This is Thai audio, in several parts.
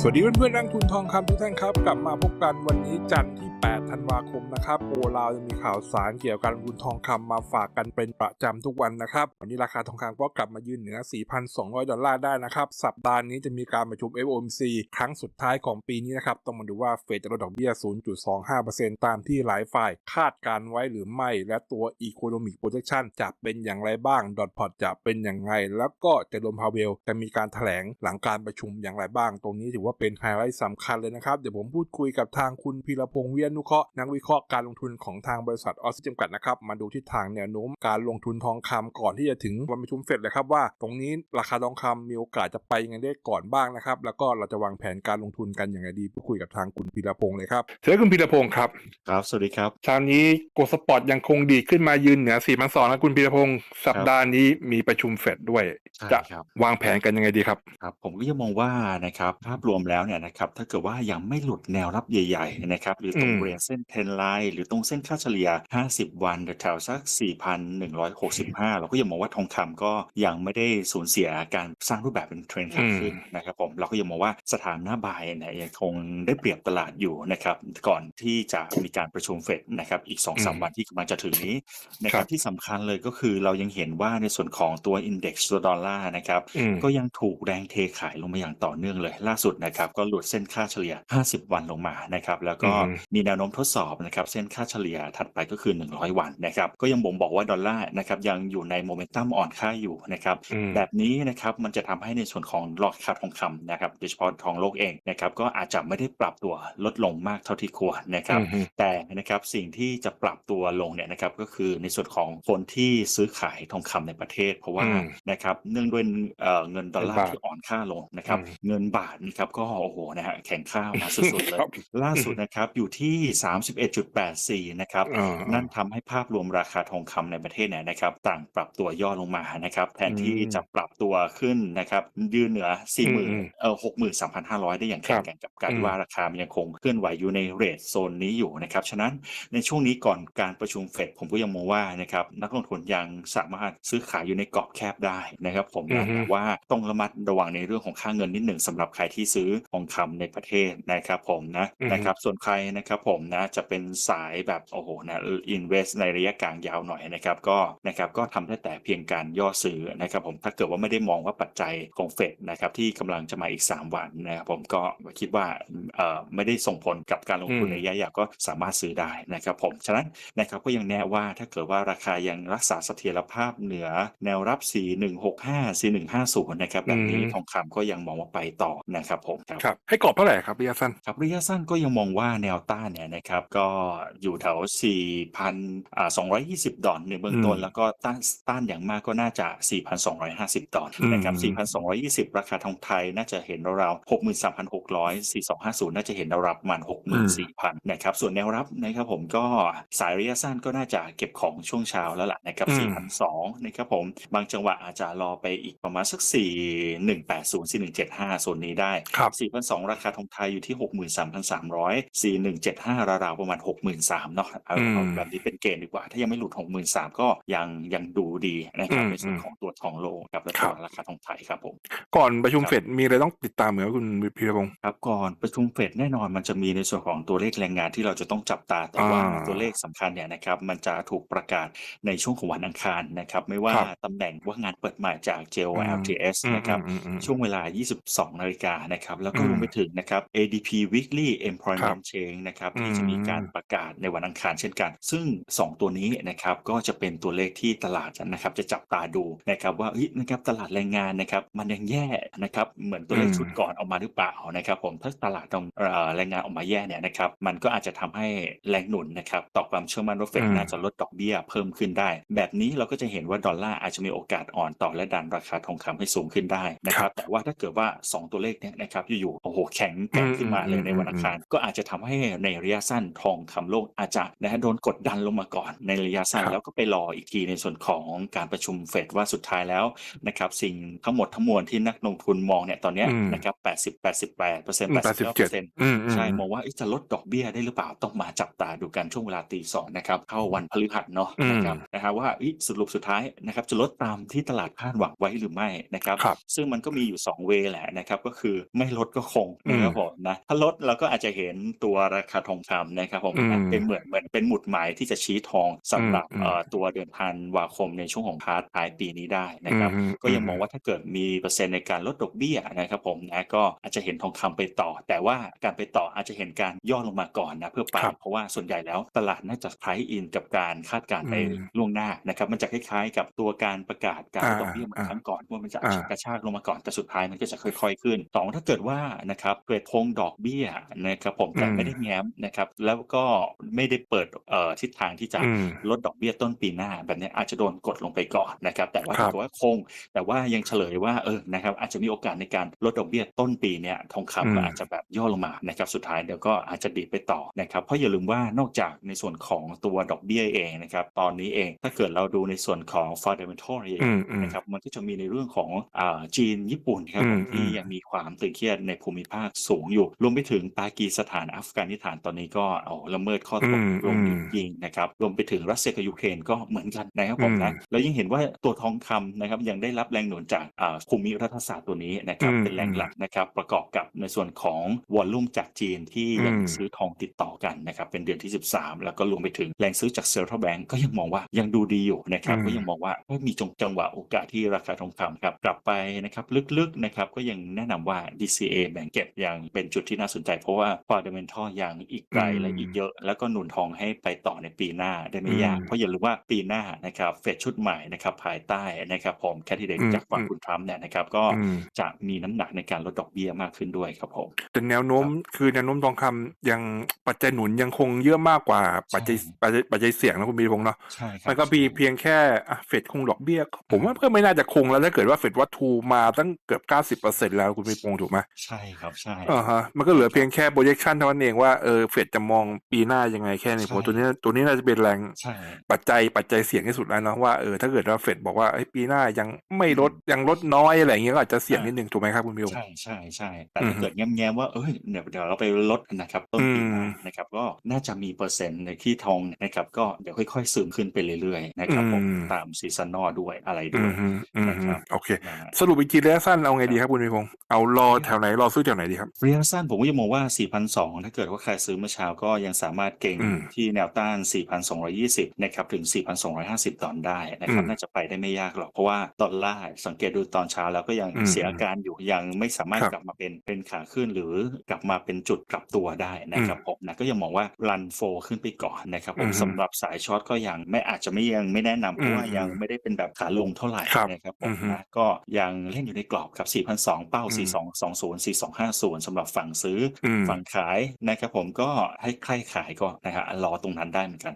สวัสดีเพื่อนๆนักทุนทองคำทุกท่านครับ กลับมาพบกันวันนี้จันทร์ที่ 8 ธันวาคมนะครับโอลาวจะมีข่าวสารเกี่ยวกับการลงทุนทองคำมาฝากกันเป็นประจำทุกวันนะครับวันนี้ราคาทองคำก็กลับมายืนเหนือ 4,200 ดอลลาร์ได้นะครับสัปดาห์นี้จะมีการประชุม FOMC ครั้งสุดท้ายของปีนี้นะครับต้องมาดูว่าเฟดจะลดดอกเบี้ย 0.25%ตามที่หลายฝ่ายคาดการไว้หรือไม่ และตัว Economic Projection จะเป็นอย่างไรบ้างดอทพอตจะเป็นอย่างไรแล้วก็เจอร์โรมพาเวลจะมีการแถลงหลังการประชุมอย่างไรบ้างตรงนี้ถือว่าเป็นไฮไลท์สำคัญเลยนะครับ เดี๋ยวผมพูดคุยกับทางคุณพีรพงษ์เวียนนุเคราะห์นักวิเคราะห์การลงทุนของทางบริษัทออสซิจำกัดนะครับ มาดูทิศทางแนวโน้มการลงทุนทองคำก่อนที่จะถึงวันประชุมเฟดเลยครับว่า ตรงนี้ราคาทองคำมีโอกาสจะไปยังไงได้ก่อนบ้างนะครับ แล้วก็เราจะวางแผนการลงทุนกันอย่างไรดีพูดคุยกับทางคุณพีรพงษ์เลยครับเชิญคุณพีรพงษ์ครับครับสวัสดีครับเช้านี้โกลด์สปอร์ตยังคงดีดขึ้นมายืนเหนือ4 2 0 0นะคุณพีรพงศ์สัปดาห์นี้มีประชุมเฟดด้วยใช่จะครับวางแผนกันยังไงดีครับครับ ผมก็ยังมองว่านะครับภาพรวมแล้วเนี่ยนะครับถ้าเกิดว่ายังไม่หลุดแนวรับใหญ่ๆนะครับหรือตรงอืมบริเวณเส้นเทนไลน์หรือตรงเส้นค่าเฉลี่ย 50 วันแถวๆสัก 4,165 เราก็ยังมองว่าทองคำก็ยังไม่ได้สูญเสียการสร้างรูปแบบเป็นเทรนด์ขาขึ้นนะครับผมเราก็ยังมองว่าสถานะบายเนี่ยยังคงได้เปรียบตลาดอยู่นะครับก่อนที่จะมีการประชุมเฟดนะครับอีก2-3วันที่กำลังจะถึงนี้นะครับที่สำคัญเลยก็คือเรายังเห็นว่าในส่วนของตัว Index ตัวดอลลาร์นะครับอืมก็ยังถูกแรงเทขายลงมาอย่างต่อเนื่องเลยล่าสุดนะครับก็หลุดเส้นค่าเฉลี่ย 50 วันลงมานะครับแล้วก็อืมมีแนวโน้มทดสอบนะครับเส้นค่าเฉลี่ยถัดไปก็คือ 100 วันนะครับก็ยังบ่งบอกว่าดอลลาร์นะครับยังอยู่ในโมเมนตัมอ่อนค่าอยู่นะครับอืมแบบนี้นะครับมันจะทำให้ในส่วนของราคาทองคำนะครับโดยเฉพาะทองโลกเองนะครับก็อาจจะไม่ได้ปรับตัวลดลงมากเท่าที่ควรนะครับอืมแต่นะครับสิ่งที่จะปรับตัวลงเนี่ยนะครับก็คือในส่วนของคนที่ซื้อขายทองคำในประเทศ เพราะว่าอืมนะครับเนื่องด้วยเอ่อเงินดอลลาเงินร์บาทที่อ่อนค่าลงนะครับอืมเงินบาทนะครับก็โอ้โหนะฮะแข็งค่ามาสุดๆเลยครับล่าสุดนะครับอยู่ที่ 31.84 นะครับ อ่านั่นทำให้ภาพรวมราคาทองคำในประเทศเนี่ยนะครับ ต่างปรับตัวย่อลงมานะครับ แทนที่อืมจะปรับตัวขึ้นนะครับ ยืนเหนือ อืม40,000เอ่อ 63,500 ได้อย่างแข็งแกร่งกับการอืมว่าราคามันยังคงเคลื่อนไหวอยู่ในเรทโซนนี้อยู่นะครับ ฉะนั้นในช่วงนี้ก่อนการประชุมเฟดผมก็ยังมองว่านะครับนักลงทุนยังสามารถซื้อขายอยู่ในกรอบแคบได้นะครับ ผมอืนะอฮึแต่ว่าต้องระมัดระวังในเรื่องของค่าเงินนิดหนึ่งสำหรับใครที่ซื้อทองคำในประเทศนะครับผมนะอือฮึนะครับส่วนใครนะครับผมนะจะเป็นสายแบบโอ้โหนะอินเวสในระยะกลางยาวหน่อยนะครับก็นะครับก็ทำได้แต่เพียงการย่อซื้อนะครับผมถ้าเกิดว่าไม่ได้มองว่าปัจจัยของเฟดนะครับที่กำลังจะมาอีก 3 วันนะครับผมก็คิดว่าเอ่อไม่ได้ส่งผลกับการลงทุนอืมในระยะยาวก็สามารถซื้อได้นะครับผมฉะนั้นนะครับก็ยังแนะว่าถ้าเกิดว่าราคายังรักษาเสถียรภาพเหนือแนวรับ 4165 4150 นะครับแบบนี้ทองคำก็ยังมองว่าไปต่อนะครับผมครับครับให้กรอบเท่าไหร่ครับระยะสั้นครับระยะสั้นก็ยังมองว่าแนวต้านเนี่ยนะครับก็อยู่แถว 4,000อ่า220 ดอลในเบื้องต้นอืมแล้วก็ต้านต้านอย่างมากก็น่าจะ 4,250 ดอลนะครับอืม4,220 ราคาทองไทยน่าจะเห็นราวๆ63,600 4250 น่าจะเห็นราวๆประมาณ64,000นะครับส่วนแนวรับนะครับผมก็สายระยะสั้นก็น่าจะเก็บของช่วงเช้าแล้วล่ะนะครับอืม4,200นะครับผมบางจังหวะอาจจะรอไปอีกประมาณสัก4180 4175โซนนี้ได้ครับ 4,200 ราคาทองไทยอยู่ที่ 63,300 4175 ราวๆประมาณ 63,000เนาะเอาอืมเอาแบบนี้เป็นเกณฑ์ดีกว่า ถ้ายังไม่หลุด 63,000 ก็ยังยังดูดีนะครับอืมในส่วนอืมของตัวทองโลกับและครัตัวบราคาทองไทยครับผม ก่อนประชุมครับเฟดมีอะไรต้องติดตามเหมือนคุณพีรพงศ์ครับก่อนประชุมเฟดแน่นอนมันจะมีในส่วนของตัวเลขแรงงานที่เราจะต้องจับตาแต่ว่าอ่าตัวเลขสำคัญเนี่ยนะครับมันจะถูกประกาศในช่วงของวันอังคารนะครับไม่ว่าครับตำแหน่งว่างานเปิดใหม่จากอืม JOLTS อืมนะครับอืมอืมช่วงเวลา 22 นาฬิกานะครับแล้วก็อืมรวมไปถึงนะครับ ADP Weekly ครั Employment บ Change นะครับ อืมที่จะมีการประกาศในวันอังคารเช่นกัน ซึ่ง 2 ตัวนี้นะครับก็จะเป็นตัวเลขที่ตลาดนะครับ จะจับตาดูนะครับว่าเฮ้ยนะครับตลาดแรงงานนะครับ มันยังแย่นะครับเหมือนตัวเลขอืมชุดก่อนออกมาหรือเปล่านะครับผมถ้าตลาดตรงเอ่อแรงงานออกมาแย่เนี่ยนะครับมันก็อาจจะทำให้แรงหนุนนะครับต่อความเชื่อมั่นว่าเฟดอืมน่าจะลดดอกเบี้ยเพิ่มขึ้นได้ แบบนี้เราก็จะเห็นว่าดอลลาร์อาจจะมีโอกาสอ่อนต่อและดันราคาทองคำให้สูงขึ้นได้นะครับแต่ว่าถ้าเกิดว่า 2 ตัวเลขเนี่ยนะครับอยู่ๆโอ้โหแข็งแกร่งขึ้นมาเลยในวันอังคาร ก็อาจจะทำให้ในระยะสั้นทองคำโลกอาจจะนะฮะโดนกดดันลงมาก่อนในระยะสั้นครับแล้วก็ไปรออีกทีในส่วนของการประชุมเฟดว่าสุดท้ายแล้วนะครับสิ่งทั้งหมดทั้งมวลที่นักลงทุนมองเนี่ยตอนเนี้ยอืมนะครับ80 88เปอร์เซ็นต์แปดสิบเจ็ด89%อืมอืมใช่มองว่าเอ๊ะจะลดดอกเบี้ยได้หรือเปล่าต้องมาจับตาดูกันช่วงเวลาตีสองนะครับเข้าวันพฤหัสเนาะอืมนะครับนะฮะว่าเอ๊ะสรุปสุดท้ายนะครับจะลดตามที่ตลาดคาดหวังไว้หรือไม่นะครับครับซึ่งมันก็มีอยู่ 2 เวย์แหละนะครับก็คือไม่ไม่ลดก็คงอืมนะครับผมนะถ้าลดเราก็อาจจะเห็นตัวราคาทองคำนะครับผมอืมนะเป็นเหมือนเหมือนเป็นหมุดหมายที่จะชี้ทองสำหรับอืมเอ่อตัวเดือนธันวาคมในช่วงของพาร์ทท้ายปีนี้ได้นะครับอืมก็ยังมองว่าถ้าเกิดมีเปอร์เซ็นต์ในการลดดอกเบี้ยนะครับผมนะก็อาจจะเห็นทองคำไปต่อ แต่ว่าการไปต่ออาจจะเห็นการย่อลงมาก่อนนะเพื่อไปครับเพราะว่าส่วนใหญ่แล้วตลาดน่าจะ price in กับการคาดการณ์ไปอืมล่วงหน้านะครับมันจะคล้ายๆ กับตัวการประกาศการลดดอกเบี้ยเหมือนอ่าครั้งก่อนว่ามันจะอ่ากระชากลงมาก่อนแต่สุดท้ายมันก็จะค่อย ๆ ขึ้นสองถ้าเกิดว่านะครับเกิดคงดอกเบี้ยนะครับผมแต่อืมไม่ได้แง้มนะครับแล้วก็ไม่ได้เปิดเอ่อทิศทางที่จะอืมลดดอกเบี้ยต้นปีหน้า แบบนี้อาจจะโดนกดลงไปก่อนนะครับแต่ว่าครัถ้าบเกิดว่าคง แต่ว่ายังเฉลยว่าเออนะครับอาจจะมีโอกาสในการลดดอกเบี้ยต้นปีเนี่ยทองอืคำก็มอาจจะแบบย่อลงมานะครับสุดท้ายเดี๋ยวก็อาจจะดีดไปต่อนะครับเพราะอย่าลืมว่านอกจากในส่วนของตัวดอกเบี้ยเองนะครับตอนนี้เองถ้าเกิดเราดูในส่วนของ fundamental เองอืมอืมนะครับมันก็จะมีในเรื่องของอ่าจีนญี่ปุ่นครับอืผมมที่อืมยังมีความตึงเครียดในภูมิภาคสูงอยู่ รวมไปถึงปากีสถานอัฟกานิสถานตอนนี้ก็เอาละเมิดข้อตกลงจริงนะครับรวมไปถึงรัสเซียกับยูเครนก็เหมือนกันนะครับผมนะอืมแล้วยังเห็นว่าตัวทองคำนะครับยังได้รับแรงหนุนจากอ่าภูมิรัฐศาสตร์ตัวนี้นะครับอืมเป็นแรงหลักนะครับประกอบกับในส่วนของวอลลุ่มจากจีนที่ยังอืมซื้อทองติดต่อกันนะครับเป็นเดือนที่ 13 แล้วก็รวมไปถึงแรงซื้อจากเซ็นทรัลแบงก์ก็ยังมองว่ายังดูดีอยู่นะครับอืมก็ยังมองว่าเอ้ยมีจงจังหวะโอกาสที่ราคาทองคำครับกลับไปนะครับลึกๆนะครับก็ยังแนะนำว่า DCA แบ่งเก็บยังเป็นจุดที่น่าสนใจ เพราะว่า fundamental ยังอีกไกลและอีกเยอะ แล้วก็หนุนทองให้ไปต่อในปีหน้าได้ไม่ยากอืมเพราะอย่าลืมว่าปีหน้านะครับเฟดชุดใหม่นะครับภายใต้นะครับผมแคดิเดตอืมจากฝั่งอืมคุณทรัมป์เนี่ยนะครับก็อืมจะมีน้ำหนักในการลดดอกเบี้ยมากขึ้นด้วยครับผมแต่แนวโน้มคือแนวโน้มทองคำยังปัจจัยหนุนยังคงเยอะมากกว่าปัจจัยใช่ปัจจัยปัจจัยเสี่ยงนะคุณบีพงษ์เนาะใช่ครับมันก็มีเพียงแค่อะเฟดคงดอกเบี้ย ผมว่าก็ไม่น่าจะคงแล้วถ้าเกิดว่าเฟดวัตถุมาตั้งเกือบเก้าสิบเปอร์เซ็นแล้วคุณบีพงษ์ถูกไหมใช่ครับใช่อ่าฮะมันก็เหลือเพียงแค่ projection เท่านั้นเองว่าเออเฟดจะมองปีหน้ายังไงแค่นี้ใช่ผมตัวนี้ตัวนี้น่าจะเป็นแรงใช่ปัจจัยปัจจัยเสี่ยงที่สุดแล้วเนาะว่าเออถ้าเกิดว่าเฟดบอกว่าเอ้ยปีหน้ายังไม่ลดยังลดน้อยอะไรอย่างเงี้ยก็อาจจะเสี่ยงนิดนึงถูกไหมครับคุณบิวใช่ใช่ใช่แต่อืถ้ามเกิดแง้มๆว่าเอ้ยเดี๋ยวเดี๋ยวเราไปลดนะครับต้นปีหน้าอืมนะครับก็น่าจะมีเปอร์เซ็นต์ในที่ทองนะครับก็เดี๋ยวค่อยๆซึมขึ้นไปเรื่อยๆนะครับผมอืมตามซีซันนอลด้วยอะไรอืด้วยมฮึอืมนะฮึครับโอเคนะฮะสรุปอีกทีระยะสั้นเอาไงดีครับคุณบิวพงษ์เอารอแถวไหนรอซื้อแถวไหนดีครับระยะสั้นผมก็ยังมองว่า 4,200 ถ้าเกิดว่าใครซื้อเมื่อเช้าก็ยังสามารถเก่งอืมที่แนวต้าน 4,220 นะครับ ถึง 4,250 ดอลได้นะครับอืมน่าจะไปได้ไม่ยากหรอก เพราะว่าดอลลาร์สังเกตดูตอนเช้าแล้วก็ยังอืมเสียอาการอยู่ยังไม่สามารถครับกลับมาเป็นเป็นขาขึ้นหรือกลับมาเป็นจุดกลับตัวได้นะครับผมนะก็ยังมองว่ารันโฟขึ้นไปก่อนนะครับผมอืมสำหรับสายช็อตก็ยังไม่อาจจะไม่ยังไม่แนะนำเพราะว่าอืมยังไม่ได้เป็นแบบขาลงเท่าไหร่ครับนะครับผอืมมฮึนะก็ยังเล่นอยู่ในกรอบกับ 4,200 เป้าอืม4220 4250สำหรับฝั่งซื้ออมฝั่งขายนะครับผมก็ให้ใครขายก็นะฮะรอตรงนั้นได้เหมือนกัน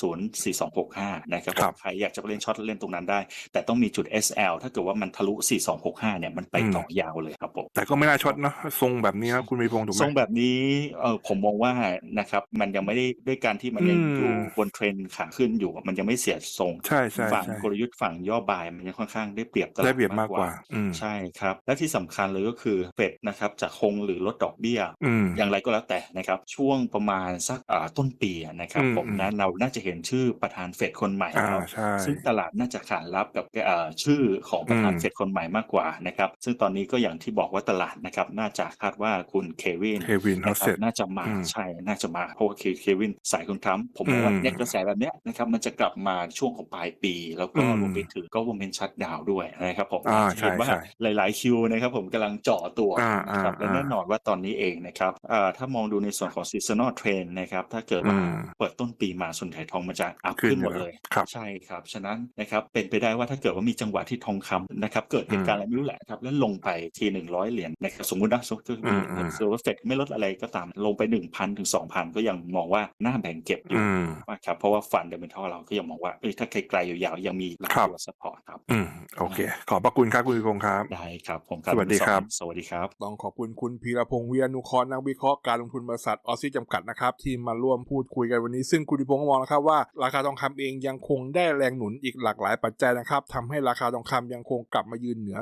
4250 4265 นะครับผครัมบใครอยากจะไปเล่นช็อตเล่นตรงนั้นได้ แต่ต้องมีจุด SL ถ้าเกิดว่ามันทะลุ 4265 เนี่ยมันไปอืมต่อยาวเลยครับผมแต่ก็ไม่น่าช็อตเนาะทรงแบบนี้นะคุณบิวพงษ์ถูกไหทมรงแบบนี้เออผมมองว่านะครับมันยังไม่ได้ด้วยการที่มันยังอืมอยู่บนเทรนขาขึ้นอยู่ มันยังไม่เสียทรงใช่ใช่ฝั่งใช่กลยุทธ์ฝั่งย่อบายมันยังค่อนข้างได้เปรียบตลาดได้เปรียบมากกว่าอืมใช่ครับ และที่สำคัญเลยก็คือเฟดนะครับจะคงหรือลดดอกเบี้ยอืมอย่างไรก็แล้วแต่นะครับ ช่วงประมาณสักอ่าต้นปีอะนะครับอืมผมนะเราน่าจะเห็นชื่อประธานเฟดคนใหม่อ่าแล้วใช่ซึ่งตลาดน่าจะขานรับกับเอ่อชื่อของประธานอืมเฟดคนใหม่มากกว่านะครับซึ่งตอนนี้ก็อย่างที่บอกว่าตลาดนะครับน่าจะคาดว่าคุณเควินเควินเขานะครัเสร็บจน่าจะมาอืมใช่น่าจะมาเพราะว่าเคเควินสายคุณทรัมป์ผมมองว่าอืมเนี่ยกระแสแบบเนี้ยนะครับมันจะกลับมาช่วงของปลายปี แล้วก็อืมรวมไปถึงก็วงเป็นชัดดาวด้วยนะครับผมอ่าจะเห็นว่าใช่ใช่หลาย ๆ คิวนะครับผมกำลังเจาะตัวอ่านะครับอ่าและแน่นอนว่าตอนนี้เองนะครับเอ่อถ้ามองดูในส่วนของ seasonal trend นะครับถ้าเกิดว่าอืมเปิดต้นปีมาส่วนใหญ่ทองมันจะอัพขึ้นขึ้นหมดอยู่แล้วเลยครับใช่ครับฉะนั้นนะครับเป็นไปได้ว่าถ้าเกิดว่ามีจังหวะที่ทองคำนะครับเกิดเหตุการณ์อะไรไม่รู้แหละครับแล้วลงไปทีหนึ่งร้อยเหรียญนะครับสมมุตินะสมมติอืมอืมสมมติว่าเฟดไม่ลดอะไรก็ตามลงไปหนึ่งพันถึงสองพันก็ยังมองว่าน่าแบ่งเก็บอยู่อืมว่าครับเพราะว่าฟันเดเมนทัลเราก็ยังมองว่าเอ้ยถ้าไกลๆยาวๆยังมีหลายครับตัวสปอร์ตครับอืมโอเค ขอบพระคุณครับคุณบิวพงษ์ครับได้ครับผมสวัสดีครับ สวัสดีครับ ต้องขอบคุณคุณพีรพงษ์เวียนุเคราะห์นักวิเคราะห์การลงทุนบริษัทออซี่จำกัดนะครับที่มาร่วมพูดคุยกันวันนี้ ซึ่งคุณพีรพงษ์ก็มองนะครับว่าราคาทองคำเองยังคงได้แรงหนุนอีกหลากหลายปัจจัยนะครับทำให้ราคาทองคำยังคงกลับมายืนเหนือ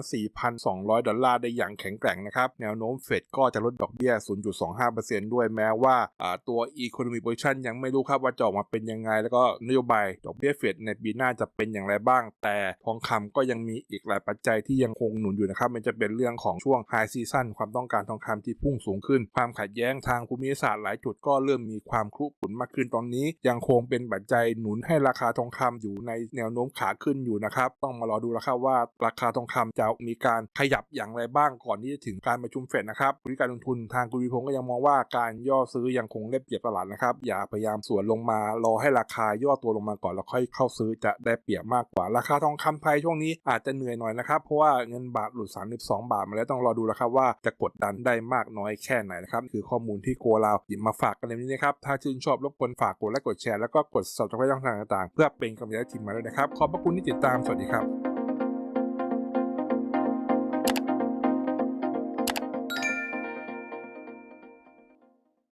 4,200 ดอลลาร์ได้อย่างแข็งแกร่งนะครับแนวโน้มเฟดก็จะลดดอกเบี้ย 0.25%ด้วยแม้ว่าตัว Economic Position ยังไม่รู้ครับว่าจะออกมาเป็นยังไง แล้วก็นโยบายดอกเบี้ยเฟดในปีหน้าจะเป็นอย่างไรบ้าง แต่ทองคำก็ยังมีอีกหลายปัจจัยที่ยังคงหนุนอยู่นะครับมันจะเป็นเรื่องของช่วง High ซีซั่นความต้องการทองคำที่พุ่งสูงขึ้น ความขัดแย้งทางภูมิศาสตร์หลายจุดก็เริ่มมีความครุขรุนมากขึ้นตอนนี้ ยังคงเป็นปัจจัยหนุนให้ราคาทองคำอยู่ในแนวโน้มขาขึ้นอยู่นะครับ ต้องมารอดูแล้วครับว่าราคาทองคำจะมีการขยับอย่างไรบ้างก่อนที่จะถึงการประชุมเฟดนะครับบริการลงทุนทางคุณวิพงศ์ก็ยังมองว่าการย่อซื้อยังคงได้เปรียบตลาดนะครับ อย่าพยายามสวนลงมารอให้ราคาย่อตัวลงมาก่อนแล้วค่อยเข้าซื้อจะได้เปรียบมากกว่า ราคาทองคำไทยช่วงนี้อาจจะเหนื่อยหน่อยนะครับเพราะว่าเงินบาทหลุด 32 บาทมาแล้วต้องรอดูแล้วครับว่าจะกดดันได้มากน้อยแค่ไหนนะครับคือข้อมูลที่โกลาวหยิบมาฝากกันในนี้นะครับถ้าชื่นชอบรบกวนฝากกดไลค์กดแชร์แล้วก็กด subscribe ช่องทางต่างๆ เพื่อเป็นกำลังใจให้ทีมมาด้วยนะครับ ขอบพระคุณที่ติดตามสวัสดีครับ